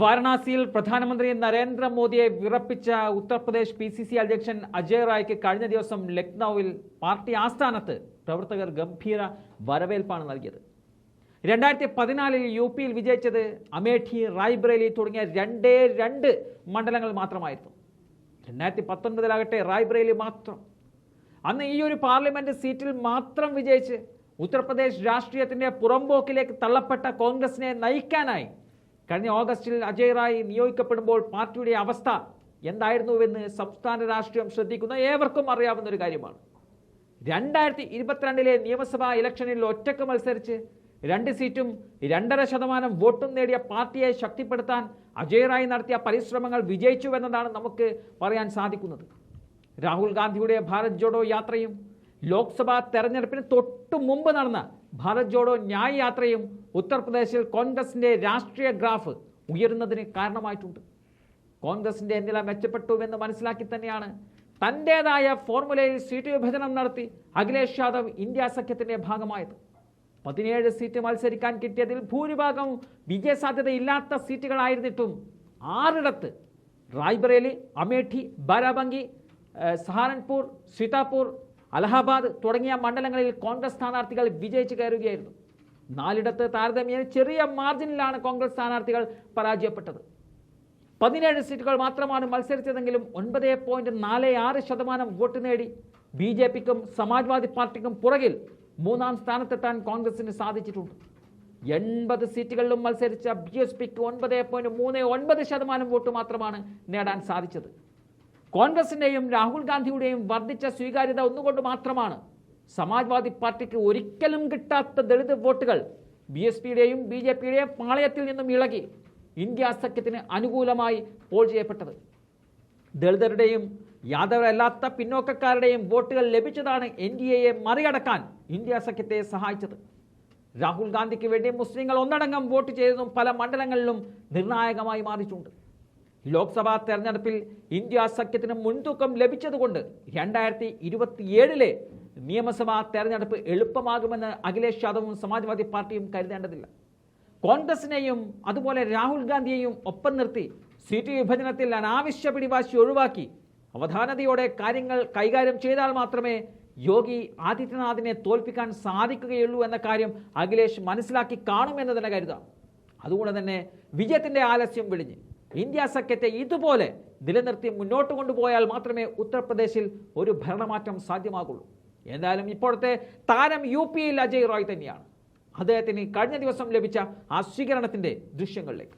വാരണാസിയിൽ പ്രധാനമന്ത്രി നരേന്ദ്രമോദിയെ വിറപ്പിച്ച ഉത്തർപ്രദേശ് പി സി സി അധ്യക്ഷൻ അജയ് റായ്ക്ക് കഴിഞ്ഞ ദിവസം ലക്നൌവിൽ പാർട്ടി ആസ്ഥാനത്ത് പ്രവർത്തകർ ഗംഭീര വരവേൽപ്പാണ് നൽകിയത്. രണ്ടായിരത്തി പതിനാലിൽ യു പിയിൽ വിജയിച്ചത് അമേഠി റായ്ബ്രേലി തുടങ്ങിയ രണ്ടേ രണ്ട് മണ്ഡലങ്ങൾ മാത്രമായിരുന്നു. രണ്ടായിരത്തി പത്തൊൻപതിലാകട്ടെ റായ്ബ്രേലി മാത്രം. അന്ന് ഈ ഒരു പാർലമെന്റ് സീറ്റിൽ മാത്രം വിജയിച്ച് ഉത്തർപ്രദേശ് രാഷ്ട്രീയത്തിന്റെ പുറംപോക്കിലേക്ക് തള്ളപ്പെട്ട കോൺഗ്രസിനെ നയിക്കാനായി കഴിഞ്ഞ ഓഗസ്റ്റിൽ അജയ് റായ് നിയോഗിക്കപ്പെടുമ്പോൾ പാർട്ടിയുടെ അവസ്ഥ എന്തായിരുന്നുവെന്ന് സംസ്ഥാന രാഷ്ട്രീയം ശ്രദ്ധിക്കുന്ന ഏവർക്കും അറിയാവുന്ന ഒരു കാര്യമാണ്. രണ്ടായിരത്തി ഇരുപത്തിരണ്ടിലെ നിയമസഭാ ഇലക്ഷനിൽ ഒറ്റയ്ക്ക് മത്സരിച്ച് രണ്ട് സീറ്റും രണ്ടര ശതമാനം വോട്ടും നേടിയ പാർട്ടിയെ ശക്തിപ്പെടുത്താൻ അജയ് റായ് നടത്തിയ പരിശ്രമങ്ങൾ വിജയിച്ചുവെന്നതാണ് നമുക്ക് പറയാൻ സാധിക്കുന്നത്. രാഹുൽ ഗാന്ധിയുടെ ഭാരത് ജോഡോ യാത്രയും ലോക്സഭാ തെരഞ്ഞെടുപ്പിന് തൊട്ടു മുമ്പ് നടന്ന ഭാരത് ജോഡോ ന്യായ് യാത്രയും ഉത്തർപ്രദേശിൽ കോൺഗ്രസിന്റെ രാഷ്ട്രീയ ഗ്രാഫ് ഉയരുന്നതിന് കാരണമായിട്ടുണ്ട്. കോൺഗ്രസിന്റെ നില മെച്ചപ്പെട്ടുവെന്ന് മനസ്സിലാക്കി തന്നെയാണ് തന്റെതായ ഫോർമുലയിൽ സീറ്റ് വിഭജനം നടത്തി അഖിലേഷ് യാദവ് ഇന്ത്യ സഖ്യത്തിന്റെ ഭാഗമായത്. പതിനേഴ് സീറ്റ് മത്സരിക്കാൻ കിട്ടിയതിൽ ഭൂരിഭാഗം വിജയസാധ്യതയില്ലാത്ത സീറ്റുകളായിരുന്നിട്ടും ആറിടത്ത് റായ്ബറേലി അമേഠി ബാരാബങ്കി സഹാരൻപൂർ സീതാപൂർ അലഹാബാദ് തുടങ്ങിയ മണ്ഡലങ്ങളിൽ കോൺഗ്രസ് സ്ഥാനാർത്ഥികൾ വിജയിച്ചു കയറുകയായിരുന്നു. നാലിടത്ത് താരതമ്യേന ചെറിയ മാർജിനിലാണ് കോൺഗ്രസ് സ്ഥാനാർത്ഥികൾ പരാജയപ്പെട്ടത്. പതിനേഴ് സീറ്റുകൾ മാത്രമാണ് മത്സരിച്ചതെങ്കിലും ഒൻപത് പോയിന്റ് നാല് ആറ് ശതമാനം വോട്ട് നേടി. ബി ജെ പിക്കും സമാജ്വാദി പാർട്ടിക്കും പുറകിൽ മൂന്നാം സ്ഥാനത്തെത്താൻ കോൺഗ്രസിന് സാധിച്ചിട്ടുണ്ട്. എൺപത് സീറ്റുകളിലും മത്സരിച്ച ബി എസ് പിക്ക് ഒൻപത് പോയിന്റ് മൂന്ന് ഒൻപത് ശതമാനം വോട്ട് മാത്രമാണ് നേടാൻ സാധിച്ചത്. കോൺഗ്രസിന്റെയും രാഹുൽ ഗാന്ധിയുടെയും വർദ്ധിച്ച സ്വീകാര്യത ഒന്നുകൊണ്ട് മാത്രമാണ്. സമാജ്വാദി പാർട്ടിക്ക് ഒരിക്കലും കിട്ടാത്ത ദളിത് വോട്ടുകൾ ബി എസ് പിയുടെയും ബി ജെ പിയുടെയും പാളയത്തിൽ നിന്നും ഇളകി ഇന്ത്യ സഖ്യത്തിന് അനുകൂലമായി പോൾ ചെയ്യപ്പെട്ടത്. ദളിതരുടെയും യാദവരല്ലാത്ത പിന്നോക്കക്കാരുടെയും വോട്ടുകൾ ലഭിച്ചതാണ് എൻ ഡി എയെ മറികടക്കാൻ ഇന്ത്യ സഖ്യത്തെ സഹായിച്ചത്. രാഹുൽ ഗാന്ധിക്ക് വേണ്ടി മുസ്ലിങ്ങൾ ഒന്നടങ്കം വോട്ട് ചെയ്തതും പല മണ്ഡലങ്ങളിലും നിർണായകമായി മാറിയിട്ടുണ്ട്. ലോക്സഭാ തെരഞ്ഞെടുപ്പിൽ ഇന്ത്യ സഖ്യത്തിന് മുൻതൂക്കം ലഭിച്ചതുകൊണ്ട് രണ്ടായിരത്തി ഇരുപത്തിയേഴിലെ നിയമസഭാ തെരഞ്ഞെടുപ്പ് എളുപ്പമാകുമെന്ന് അഖിലേഷ് യാദവും സമാജ്വാദി പാർട്ടിയും കരുതേണ്ടതില്ല. കോൺഗ്രസിനെയും അതുപോലെ രാഹുൽ ഗാന്ധിയെയും ഒപ്പം നിർത്തി സീറ്റ് വിഭജനത്തിൽ അനാവശ്യ പിടിവാശി ഒഴിവാക്കി അവധാനതയോടെ കാര്യങ്ങൾ കൈകാര്യം ചെയ്താൽ മാത്രമേ യോഗി ആദിത്യനാഥിനെ തോൽപ്പിക്കാൻ സാധിക്കുകയുള്ളൂ എന്ന കാര്യം അഖിലേഷ് മനസ്സിലാക്കി കാണുമെന്ന് തന്നെ കരുതാം. അതുകൊണ്ട് തന്നെ വിജയത്തിന്റെ ആലസ്യം വെടിഞ്ഞ് ഇന്ത്യ സഖ്യത്തെ ഇതുപോലെ നിലനിർത്തി മുന്നോട്ട് കൊണ്ടുപോയാൽ മാത്രമേ ഉത്തർപ്രദേശിൽ ഒരു ഭരണമാറ്റം സാധ്യമാകുള്ളൂ. എന്തായാലും ഇപ്പോഴത്തെ താരം യു പി അജയ് റോയ് തന്നെയാണ്. അദ്ദേഹത്തിന് കഴിഞ്ഞ ദിവസം ലഭിച്ച ആ സ്വീകരണത്തിന്റെ ദൃശ്യങ്ങളിലേക്ക്.